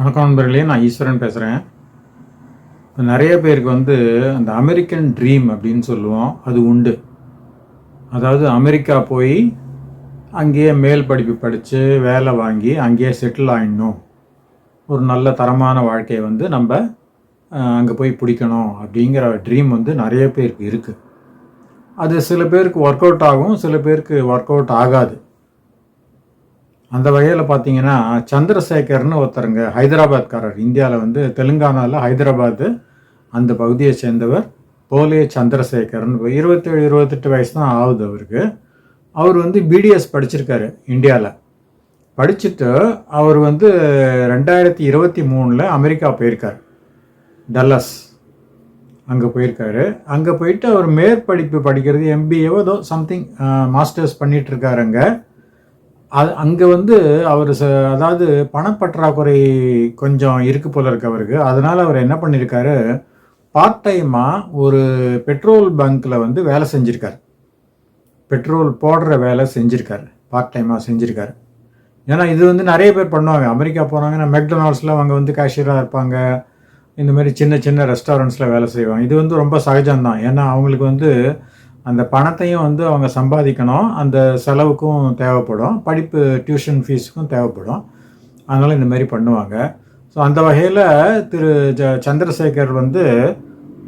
வணக்கம் நண்பர்களே நான் ஈஸ்வரன் பேசுகிறேன் இப்போ நிறைய பேருக்கு வந்து அந்த அமெரிக்கன் ட்ரீம் அப்படின்னு சொல்லுவோம் அது உண்டு. அதாவது அமெரிக்கா போய் அங்கேயே மேல் படிப்பு படித்து வேலை வாங்கி அங்கேயே செட்டில் ஆயிடணும். ஒரு நல்ல தரமான வாழ்க்கையை வந்து நம்ம அங்கே போய் பிடிக்கணும் அப்படிங்கிற ட்ரீம் வந்து நிறைய பேருக்கு இருக்குது அது சில பேருக்கு ஒர்க் அவுட் ஆகும் சில பேருக்கு ஒர்க் அவுட் ஆகாது. அந்த வகையில் பார்த்தீங்கன்னா சந்திரசேகர்னு ஒருத்தருங்க ஹைதராபாத்காரர். இந்தியாவில் வந்து தெலுங்கானாவில் ஹைதராபாத்து அந்த பகுதியை சேர்ந்தவர் போலே சந்திரசேகர்னு. இருபத்தேழு இருபத்தெட்டு வயசு தான் ஆகுது அவருக்கு. அவர் வந்து பிடிஎஸ் படிச்சிருக்காரு இந்தியாவில் படிச்சுட்டு அவர் வந்து ரெண்டாயிரத்தி இருபத்தி மூணில் அமெரிக்கா போயிருக்கார். டல்லஸ். அங்கே போயிருக்காரு. அங்கே போயிட்டு அவர் மேற்படிப்பு படிக்கிறது எம்பிஏவோ ஏதோ சம்திங் மாஸ்டர்ஸ் பண்ணிகிட்ருக்காரு அங்கே. அது அங்கே வந்து அவர் ச அதாவது பணப்பற்றாக்குறை கொஞ்சம் இருக்கு போல இருக்கு அவருக்கு. அதனால் அவர் என்ன பண்ணியிருக்காரு பார்ட் டைமாக ஒரு பெட்ரோல் பங்க்கில் வந்து வேலை செஞ்சுருக்கார். பெட்ரோல் போடுற வேலை செஞ்சுருக்கார். பார்ட் டைமாக செஞ்சுருக்கார். ஏன்னா இது வந்து நிறைய பேர் பண்ணுவாங்க. அமெரிக்கா போனாங்கன்னா மெக்டொனால்ட்ஸ்லாம் அவங்க வந்து கேஷியராக இருப்பாங்க. இந்த மாதிரி சின்ன சின்ன ரெஸ்டாரண்ட்ஸில் வேலை செய்வாங்க. இது வந்து ரொம்ப சகஜம்தான். ஏன்னா அவங்களுக்கு வந்து அந்த பணத்தையும் வந்து அவங்க சம்பாதிக்கணும். அந்த செலவுக்கும் தேவைப்படும். படிப்பு டியூஷன் ஃபீஸுக்கும் தேவைப்படும். அதனால் இந்த மாதிரி பண்ணுவாங்க. ஸோ அந்த வகையில் திரு ஜ சந்திரசேகர் வந்து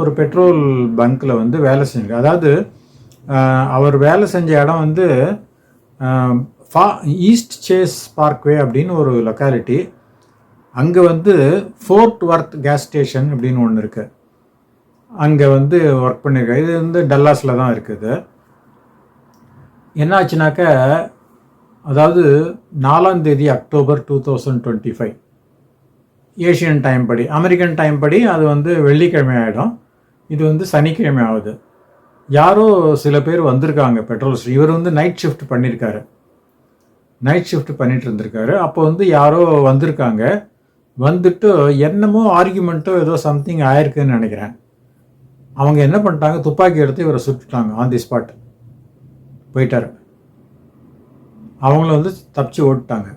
ஒரு பெட்ரோல் பங்க்கில் வந்து வேலை செஞ்சிருக்காரு அதாவது அவர் வேலை செஞ்ச இடம் வந்து ஃபா ஈஸ்ட் சேஸ் பார்க்வே அப்படின்னு ஒரு லொக்காலிட்டி அங்கே வந்து ஃபோர்ட் ஒர்த் கேஸ் ஸ்டேஷன் அப்படின்னு ஒன்று இருக்குது அங்கே வந்து ஒர்க் பண்ணியிருக்கேன் இது வந்து டல்லாஸில் தான் இருக்குது. என்னாச்சுனாக்க அதாவது நாலாம் தேதி October two thousand twenty five Asian time படி அமெரிக்கன் டைம் படி அது வந்து வெள்ளிக்கிழமை ஆகிடும் இது வந்து சனிக்கிழமை ஆகுது. யாரோ சில பேர் வந்திருக்காங்க பெட்ரோல் இவர் வந்து நைட் ஷிஃப்ட் பண்ணியிருக்காரு நைட் ஷிஃப்ட் பண்ணிட்டு இருந்திருக்காரு. அப்போ வந்து யாரோ வந்திருக்காங்க. வந்துட்டு என்னமோ ஆர்கியூமெண்ட்டோ ஏதோ சம்திங் ஆயிருக்குன்னு நினைக்கிறேன். அவங்க என்ன பண்ணிட்டாங்க? துப்பாக்கி எடுத்து இவரை சுட்டுட்டாங்க ஆன் தி ஸ்பாட் போயிட்டாரு. அவங்கள வந்து தப்பிச்சு ஓட்டுட்டாங்க.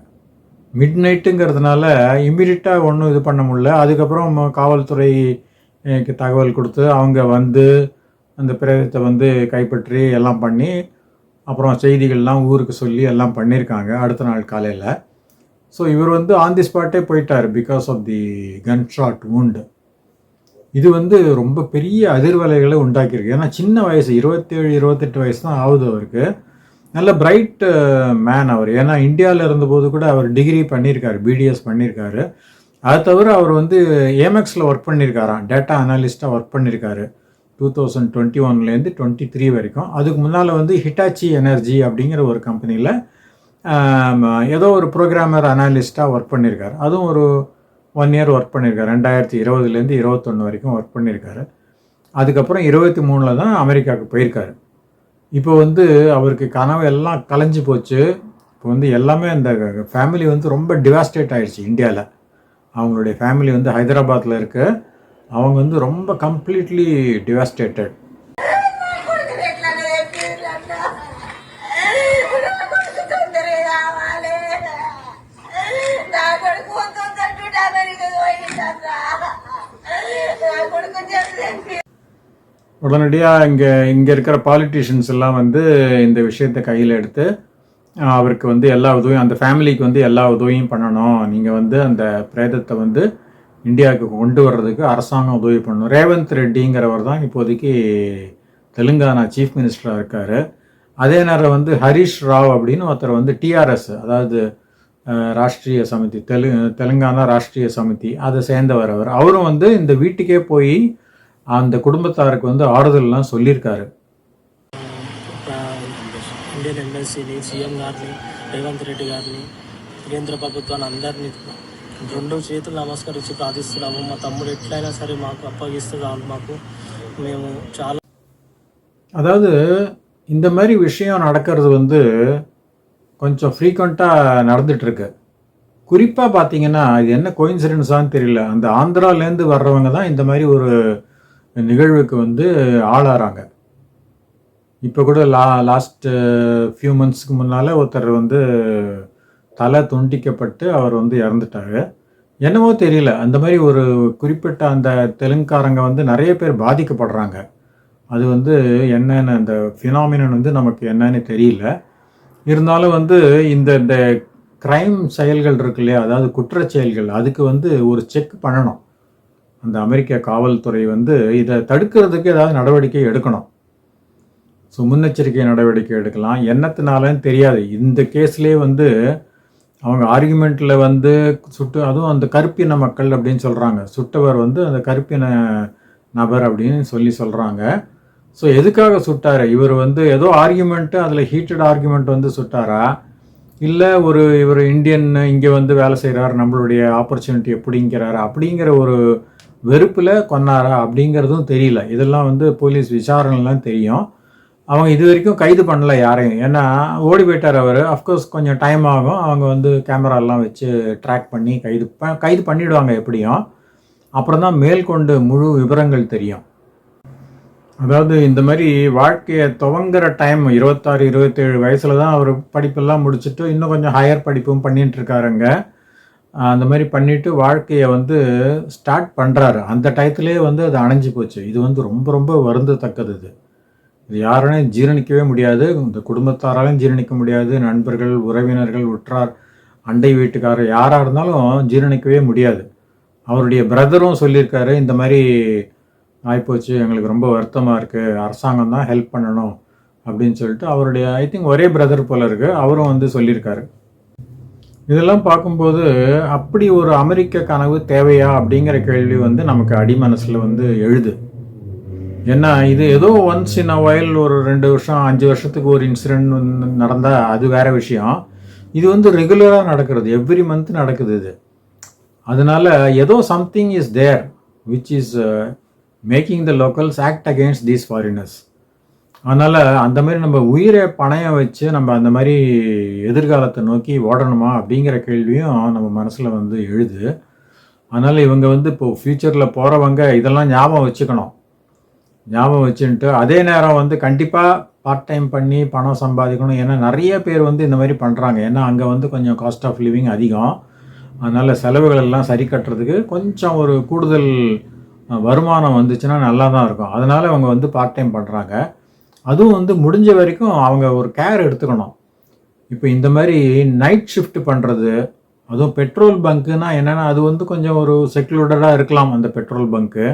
மிட் நைட்டுங்கிறதுனால இம்மிடியட்டாக ஒன்றும் இது பண்ண முடியல. அதுக்கப்புறம் காவல்துறைக்கு தகவல் கொடுத்து அவங்க வந்து அந்த பிரேதத்தை வந்து கைப்பற்றி எல்லாம் பண்ணி அப்புறம் செய்திகள்லாம் ஊருக்கு சொல்லி எல்லாம் பண்ணியிருக்காங்க அடுத்த நாள் காலையில். ஸோ இவர் வந்து ஆன் தி ஸ்பாட்டே போயிட்டார் because of the gun shot உண்டு இது வந்து ரொம்ப பெரிய அதிர்வலைகளை உண்டாக்கியிருக்கு. ஏன்னா சின்ன வயசு இருபத்தேழு இருபத்தெட்டு வயசு தான் ஆகுது அவருக்கு. நல்ல பிரைட் மேன் அவர். ஏன்னா இந்தியாவில் இருந்தபோது கூட அவர் டிகிரி பண்ணியிருக்காரு பிடிஎஸ் பண்ணியிருக்காரு. அது தவிர அவர் வந்து ஏமெக்ஸில் ஒர்க் பண்ணியிருக்காராம். டேட்டா அனாலிஸ்ட்டாக ஒர்க் பண்ணியிருக்காரு. டூ தௌசண்ட் டுவெண்ட்டி ஒன்லேருந்து டுவெண்ட்டி த்ரீ வரைக்கும். அதுக்கு முன்னால் வந்து ஹிட்டாச்சி எனர்ஜி அப்படிங்கிற ஒரு கம்பெனியில் ஏதோ ஒரு ப்ரோக்ராமர் அனாலிஸ்ட்டாக ஒர்க் பண்ணியிருக்காரு. அதுவும் ஒரு ஒன் இயர் ஒர்க் பண்ணியிருக்காரு ரெண்டாயிரத்தி இருபதுலேருந்து இருபத்தொன்று வரைக்கும் ஒர்க் பண்ணியிருக்காரு அதுக்கப்புறம் இருபத்தி மூணில் தான் அமெரிக்காவுக்கு போயிருக்காரு. இப்போ வந்து அவருக்கு கனவு எல்லாம் கலைஞ்சு போச்சு. இப்போ வந்து எல்லாமே அந்த ஃபேமிலி வந்து ரொம்ப டிவாஸ்டேட் ஆயிடுச்சு இந்தியாவில் அவங்களுடைய ஃபேமிலி வந்து ஹைதராபாத்தில் இருக்குது அவங்க வந்து ரொம்ப கம்ப்ளீட்லி டிவாஸ்டேட்டட் உடனடியாக இங்கே இங்கே இருக்கிற பாலிட்டிஷியன்ஸ் எல்லாம் வந்து இந்த விஷயத்தை கையில் எடுத்து அவருக்கு வந்து எல்லா உதவியும் அந்த ஃபேமிலிக்கு வந்து எல்லா உதவியும் பண்ணணும். நீங்கள் வந்து அந்த பிரேதத்தை வந்து இந்தியாவுக்கு கொண்டு வர்றதுக்கு அரசாங்கம் உதவி பண்ணணும். ரேவந்த் ரெட்டிங்கிறவர் தான் இப்போதைக்கு தெலுங்கானா சீஃப் மினிஸ்டராக இருக்கார். அதே நேரம் வந்து ஹரிஷ் ராவ் அப்படின்னு ஒருத்தர் வந்து டிஆர்எஸ் அதாவது ராஷ்ட்ரிய சமிதி தெலு தெலுங்கானா ராஷ்ட்ரிய சமிதி அதை சேர்ந்தவர் அவர். அவரும் வந்து இந்த வீட்டுக்கே போய் அந்த குடும்பத்தாருக்கு வந்து ஆறுதல்லாம் சொல்லியிருக்காரு ఇండియన్ ఎంబసీని సీఎం గారిని రేవంత్ రెడ్డి గారిని కేంద్ర ప్రభుత్వాన్ని అందరినీ రెండు చేతులు నమస్కరించి ప్రార్థిస్తున్నాము మా తమ్ముడు ఎట్లయినా సరే మాకు అప్పగిస్తే చాలు మాకు మేము చాలా அதாவது இந்த மாதிரி விஷயம் நடக்கிறது வந்து கொஞ்சம் ஃப்ரீக்வெண்ட்டாக நடந்துட்டுருக்கு குறிப்பாக பார்த்தீங்கன்னா இது என்ன கோயின்சிடன்ஸான்னு தெரியல அந்த ஆந்திராலேருந்து வர்றவங்க தான் இந்த மாதிரி ஒரு நிகழ்வுக்கு வந்து ஆளாகிறாங்க இப்போ கூட லா லாஸ்ட்டு ஃபியூ மந்த்ஸ்க்கு முன்னால் ஒருத்தர் வந்து தலை துண்டிக்கப்பட்டு அவர் வந்து இறந்துட்டாரு என்னவோ தெரியல. அந்த மாதிரி ஒரு குறிப்பிட்ட அந்த தெலுங்குக்காரங்க வந்து நிறைய பேர் பாதிக்கப்படுறாங்க. அது வந்து என்னென்ன அந்த ஃபினாமினன் வந்து நமக்கு என்னன்னு தெரியல. இருந்தாலும் வந்து இந்த இந்த க்ரைம் செயல்கள் இருக்கு இல்லையா? அதாவது குற்றச்செயல்கள் அதுக்கு வந்து ஒரு செக் பண்ணணும். அந்த அமெரிக்க காவல்துறை வந்து இதை தடுக்கிறதுக்கு ஏதாவது நடவடிக்கை எடுக்கணும். ஸோ முன்னெச்சரிக்கை நடவடிக்கை எடுக்கலாம். என்னத்தினாலன்னு தெரியாது. இந்த கேஸ்லேயே வந்து அவங்க ஆர்குமெண்ட்டில் வந்து சுட்டு அதுவும் அந்த கருப்பின மக்கள் அப்படின்னு சொல்கிறாங்க சுட்டவர் வந்து அந்த கருப்பின நபர் அப்படின்னு சொல்லி சொல்கிறாங்க ஸோ எதுக்காக சுட்டார்? இவர் வந்து ஏதோ ஆர்குமெண்ட்டு அதில் ஹீட்டட் ஆர்குமெண்ட் வந்து சுட்டாரா? இல்லை ஒரு இவர் இந்தியன் இங்கே வந்து வேலை செய்கிறார் நம்மளுடைய ஆப்பர்ச்சுனிட்டி எப்படிங்கிறாரு? அப்படிங்கிற ஒரு வெறுப்பில் கொன்னாரா அப்படிங்கிறதும் தெரியல. இதெல்லாம் வந்து போலீஸ் விசாரணைலாம் தெரியும். அவங்க இது வரைக்கும் கைது பண்ணல யாரையும். ஏன்னா ஓடி போயிட்டார் அவர். அஃப்கோர்ஸ் கொஞ்சம் டைம் ஆகும். அவங்க வந்து கேமராலாம் வச்சு ட்ராக் பண்ணி கைது ப கைது பண்ணிவிடுவாங்க எப்படியும். அப்புறம் தான் மேல்கொண்டு முழு விவரங்கள் தெரியும். அதாவது இந்த மாதிரி வாழ்க்கையை துவங்குற டைம் இருபத்தாறு இருபத்தேழு வயசில் தான் அவர் படிப்பெல்லாம் முடிச்சுட்டு இன்னும் கொஞ்சம் ஹையர் படிப்பும் பண்ணிகிட்டு இருக்காருங்க. அந்த மாதிரி பண்ணிட்டு வாழ்க்கையை வந்து ஸ்டார்ட் பண்ணுறாரு அந்த டயத்துலேயே வந்து அது அணைஞ்சு போச்சு. இது வந்து ரொம்ப ரொம்ப வருந்தத்தக்கது இது. இது யாராலையும் ஜீரணிக்கவே முடியாது. இந்த குடும்பத்தாராலையும் ஜீரணிக்க முடியாது. நண்பர்கள் உறவினர்கள் உற்றார் அண்டை வீட்டுக்காரர் யாராக இருந்தாலும் ஜீரணிக்கவே முடியாது. அவருடைய பிரதரும் சொல்லியிருக்காரு இந்த மாதிரி ஆகிப்போச்சு எங்களுக்கு ரொம்ப வருத்தமாக இருக்குது அரசாங்கம் தான் ஹெல்ப் பண்ணணும் அப்படின்னு சொல்லிட்டு அவருடைய ஐ திங்க் ஒரே பிரதர் போல இருக்குது அவரும் வந்து சொல்லியிருக்காரு. இதெல்லாம் பார்க்கும்போது அப்படி ஒரு அமெரிக்க கனவு தேவையா அப்படிங்கிற கேள்வி வந்து நமக்கு அடிமனசில் வந்து எழுது. ஏன்னா இது ஏதோ ஒன்ஸ் இன் அ வயல் ஒரு ரெண்டு வருஷம் அஞ்சு வருஷத்துக்கு ஒரு இன்சிடென்ட் நடந்தால் அது வேற விஷயம். இது வந்து ரெகுலராக நடக்கிறது. எவ்ரி மந்த் நடக்குது இது. அதனால ஏதோ something is there which is making the locals act against these foreigners அதனால் அந்த மாதிரி நம்ம உயிரை பணையம் வச்சு நம்ம அந்த மாதிரி எதிர்காலத்தை நோக்கி ஓடணுமா அப்படிங்கிற கேள்வியும் நம்ம மனசில் வந்து எழுது. அதனால் இவங்க வந்து இப்போ ஃப்யூச்சரில் போகிறவங்க இதெல்லாம் ஞாபகம் வச்சுக்கணும். ஞாபகம் வச்சுன்ட்டு அதே நேரம் வந்து கண்டிப்பாக பார்ட் டைம் பண்ணி பணம் சம்பாதிக்கணும். ஏன்னா நிறைய பேர் வந்து இந்த மாதிரி பண்ணுறாங்க ஏன்னா அங்கே வந்து கொஞ்சம் காஸ்ட் ஆஃப் லிவிங் அதிகம். அதனால் செலவுகள் எல்லாம் சரி கட்டுறதுக்கு கொஞ்சம் ஒரு கூடுதல் வருமானம் வந்துச்சுன்னா நல்லா தான் இருக்கும். அதனால் அவங்க வந்து பார்ட் டைம் பண்ணுறாங்க அதுவும் வந்து முடிஞ்ச வரைக்கும் அவங்க ஒரு கேர் எடுத்துக்கணும். இப்போ இந்த மாதிரி நைட் ஷிஃப்ட் பண்ணுறது அதுவும் பெட்ரோல் பங்க்குனா என்னென்னா அது வந்து கொஞ்சம் ஒரு செக்யூர்டாக இருக்கலாம் அந்த பெட்ரோல் பங்க்கு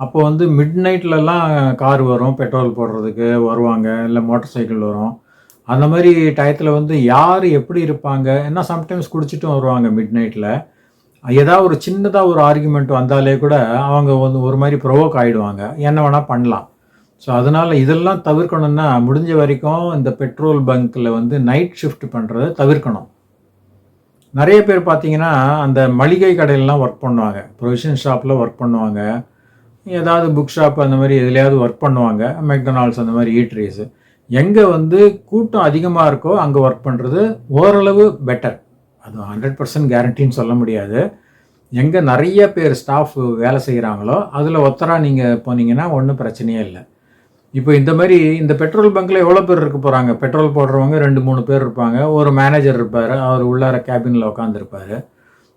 அப்போ வந்து மிட் நைட்லலாம் கார் வரும் பெட்ரோல் போடுறதுக்கு வருவாங்க இல்லை மோட்டர் சைக்கிள் வரும். அந்த மாதிரி டயத்தில் வந்து யார் எப்படி இருப்பாங்க? ஏன்னா சம்டைம்ஸ் குடிச்சிட்டும் வருவாங்க மிட் நைட்டில் ஏதாவது ஒரு சின்னதாக ஒரு ஆர்குமெண்ட் வந்தாலே கூட அவங்க வந்து ஒரு மாதிரி ப்ரொவோக் ஆகிடுவாங்க என்ன வேணால் பண்ணலாம். ஸோ அதனால் இதெல்லாம் தவிர்க்கணும்னா முடிஞ்ச வரைக்கும் இந்த பெட்ரோல் பங்க்கில் வந்து நைட் ஷிஃப்ட் பண்ணுறதை தவிர்க்கணும். நிறைய பேர் பார்த்தீங்கன்னா அந்த மளிகை கடையிலலாம் ஒர்க் பண்ணுவாங்க. ப்ரொவிஷன் ஷாப்பில் ஒர்க் பண்ணுவாங்க. ஏதாவது புக் ஷாப் அந்த மாதிரி எதுலையாவது ஒர்க் பண்ணுவாங்க. மெக்டொனால்ட்ஸ் அந்த மாதிரி ஈட்ரீஸு எங்கே வந்து கூட்டம் அதிகமாக இருக்கோ அங்கே ஒர்க் பண்ணுறது ஓரளவு பெட்டர் அது ஹண்ட்ரட் பர்சன்ட் கேரண்டின்னு சொல்ல முடியாது. எங்கே நிறைய பேர் ஸ்டாஃப் வேலை செய்கிறாங்களோ அதில் ஒத்தராக நீங்கள் போனீங்கன்னா ஒன்றும் பிரச்சனையே இல்லை. இப்போ இந்த மாதிரி இந்த பெட்ரோல் பங்க்கில் எவ்வளோ பேர் இருக்க போகிறாங்க பெட்ரோல் போடுறவங்க ரெண்டு மூணு பேர் இருப்பாங்க. ஒரு மேனேஜர் இருப்பார். அவர் உள்ளார கேபினில் உட்காந்துருப்பார்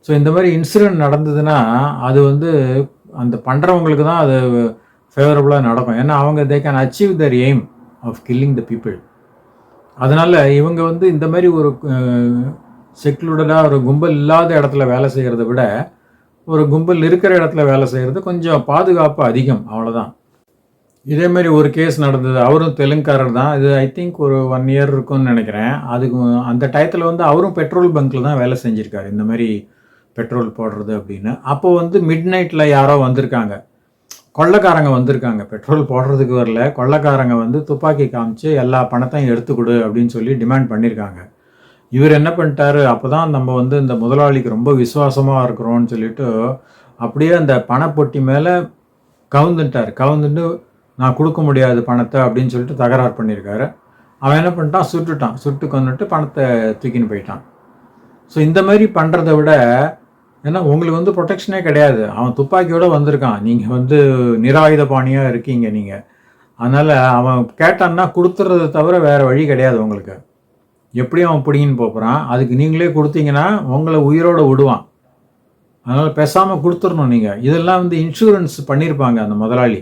ஸோ இந்த மாதிரி இன்சிடென்ட் நடந்ததுன்னா அது வந்து அந்த பண்ணுறவங்களுக்கு தான் அது ஃபேவரபுளாக நடக்கும். ஏன்னா அவங்க they can achieve their aim of killing the people அதனால் இவங்க வந்து இந்த மாதிரி ஒரு செக்லூடடாக ஒரு கும்பல் இல்லாத இடத்துல வேலை செய்கிறத விட ஒரு கும்பல் இருக்கிற இடத்துல வேலை செய்கிறது கொஞ்சம் பாதுகாப்பு அதிகம். அவ்வளோதான் இதே மாதிரி ஒரு கேஸ் நடந்தது. அவரும் தெலுங்குக்காரர் தான். இது ஐ திங்க் ஒரு ஒன் இயர் இருக்கும்னு நினைக்கிறேன். அதுக்கு அந்த டயத்தில் வந்து அவரும் பெட்ரோல் பங்க்கில் தான் வேலை செஞ்சுருக்காரு. இந்த மாதிரி பெட்ரோல் போடுறது அப்படின்னு. அப்போ வந்து மிட் நைட்டில் யாரோ வந்திருக்காங்க. கொள்ளக்காரங்க வந்திருக்காங்க. பெட்ரோல் போடுறதுக்கு வரல. கொள்ளக்காரங்க வந்து துப்பாக்கி காமிச்சு எல்லா பணத்தையும் எடுத்துக்கொடு அப்படின்னு சொல்லி டிமாண்ட் பண்ணியிருக்காங்க இவர் என்ன பண்ணிட்டாரு? அப்போ தான் நம்ம வந்து இந்த முதலாளிக்கு ரொம்ப விசுவாசமாக இருக்கிறோன்னு சொல்லிட்டு அப்படியே அந்த பணப்பொட்டி மேலே கவுந்துட்டார். கவுந்துட்டு நான் கொடுக்க முடியாது பணத்தை அப்படின்னு சொல்லிட்டு தகராறு பண்ணியிருக்காரு. அவன் என்ன பண்ணிட்டான்? சுட்டுட்டான். சுட்டு கொண்டுட்டு பணத்தை தூக்கின்னு போயிட்டான். ஸோ இந்த மாதிரி பண்ணுறத விட ஏன்னா உங்களுக்கு வந்து ப்ரொடெக்ஷனே கிடையாது. அவன் துப்பாக்கியோடு வந்திருக்கான். நீங்கள் வந்து நிராயுத பாணியாக இருக்கீங்க நீங்கள் அதனால் அவன் கேட்டான்னா கொடுத்துறத தவிர வேறு வழி கிடையாது உங்களுக்கு. எப்படியும் அவன் பிடிங்கின்னு போகிறான் அதுக்கு நீங்களே கொடுத்தீங்கன்னா உங்களை உயிரோடு விடுவான். அதனால் பேசாமல் கொடுத்துடணும் நீங்கள் இதெல்லாம் வந்து இன்சூரன்ஸ் பண்ணியிருப்பாங்க அந்த முதலாளி.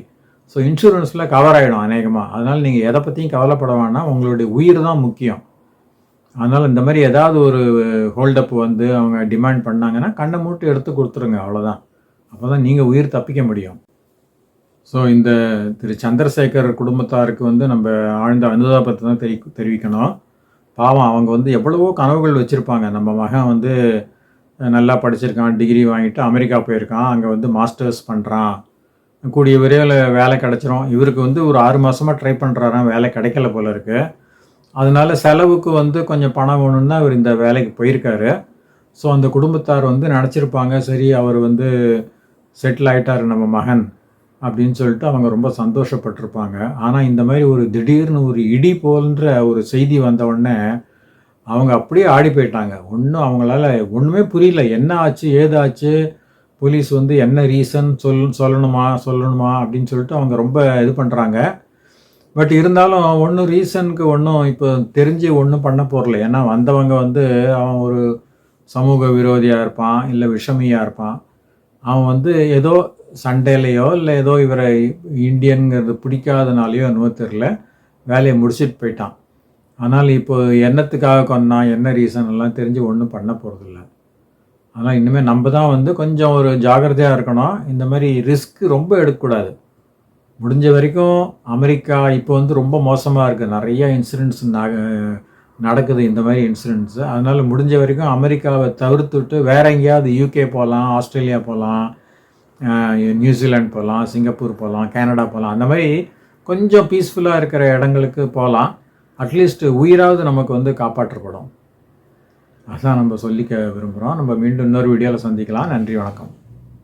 ஸோ இன்சூரன்ஸில் கவர் ஆகிடும் அநேகமாக அதனால் நீங்கள் எதை பற்றியும் கவலைப்பட வேணாம் உங்களுடைய உயிர் தான் முக்கியம். அதனால் இந்த மாதிரி ஏதாவது ஒரு ஹோல்டப் வந்து அவங்க டிமாண்ட் பண்ணாங்கன்னா கண்ணை மூட்டு எடுத்து கொடுத்துருங்க அவ்வளோதான் அப்போ தான் நீங்கள் உயிர் தப்பிக்க முடியும். ஸோ இந்த திரு சந்திரசேகர் குடும்பத்தாருக்கு வந்து நம்ம ஆழ்ந்த அனுதாபத்தை தான் தெரி தெரிவிக்கணும். பாவம் அவங்க வந்து எவ்வளவோ கனவுகள் வச்சுருப்பாங்க. நம்ம மகன் வந்து நல்லா படிச்சிருக்கான் டிகிரி வாங்கிட்டு அமெரிக்கா போயிருக்கான். அங்கே வந்து மாஸ்டர்ஸ் பண்ணுறான் கூடிய விரைவில் வேலை கிடச்சிரும். இவருக்கு வந்து ஒரு ஆறு மாதமாக ட்ரை பண்ணுறாராம் வேலை கிடைக்கல போல இருக்குது அதனால செலவுக்கு வந்து கொஞ்சம் பணம் வேணும்னு அவர் இந்த வேலைக்கு போயிருக்காரு. ஸோ அந்த குடும்பத்தார் வந்து நினச்சிருப்பாங்க சரி அவர் வந்து செட்டில் ஆகிட்டார் நம்ம மகன் அப்படின்னு சொல்லிட்டு அவங்க ரொம்ப சந்தோஷப்பட்டிருப்பாங்க. ஆனால் இந்த மாதிரி ஒரு திடீர்னு ஒரு இடி போன்ற ஒரு செய்தி வந்த உடனே அவங்க அப்படியே ஆடி போயிட்டாங்க. ஒன்றும் அவங்களால ஒன்றுமே புரியல. என்ன ஆச்சு ஏதாச்சு போலீஸ் வந்து என்ன ரீசன் சொல் சொல்லணுமா சொல்லணுமா அப்படின்னு சொல்லிட்டு அவங்க ரொம்ப இது பண்ணுறாங்க பட் இருந்தாலும் ஒன்றும் ரீசனுக்கு ஒன்றும் இப்போ தெரிஞ்சு ஒன்றும் பண்ண போகிறல ஏன்னா வந்தவங்க வந்து அவன் ஒரு சமூக விரோதியாக இருப்பான் இல்லை விஷமியாக இருப்பான். அவன் வந்து ஏதோ சண்டேலையோ இல்லை ஏதோ இவரை இந்தியனுங்கிறது பிடிக்காதனாலையோ என்னவோ தெரில வேலையை முடிச்சிட்டு போயிட்டான். ஆனால் இப்போ என்னத்துக்காக கொன்னான் என்ன ரீசன் எல்லாம் தெரிஞ்சு ஒன்றும் பண்ண போகிறதில்ல ஆனால் இனிமேல் நம்ம தான் வந்து கொஞ்சம் ஒரு ஜாக்கிரதையாக இருக்கணும். இந்த மாதிரி ரிஸ்க் ரொம்ப எடுக்கக்கூடாது. முடிஞ்ச வரைக்கும் அமெரிக்கா இப்போ வந்து ரொம்ப மோசமாக இருக்குது நிறையா இன்சிடென்ட்ஸ் நடக்குது இந்த மாதிரி இன்சிடென்ட்ஸு அதனால் முடிஞ்ச வரைக்கும் அமெரிக்காவை தவிர்த்துட்டு வேற எங்கேயாவது யூகே போகலாம் ஆஸ்திரேலியா போகலாம் நியூசிலாந்து போகலாம் சிங்கப்பூர் போகலாம் கேனடா போகலாம் அந்த மாதிரி கொஞ்சம் பீஸ்ஃபுல்லாக இருக்கிற இடங்களுக்கு போகலாம் அட்லீஸ்ட் உயிராவது நமக்கு வந்து காப்பாற்றப்படும். அதான் நம்ம சொல்லிக்க விரும்புகிறோம் நம்ம மீண்டும் இன்னொரு வீடியோவில் சந்திக்கலாம். நன்றி வணக்கம்.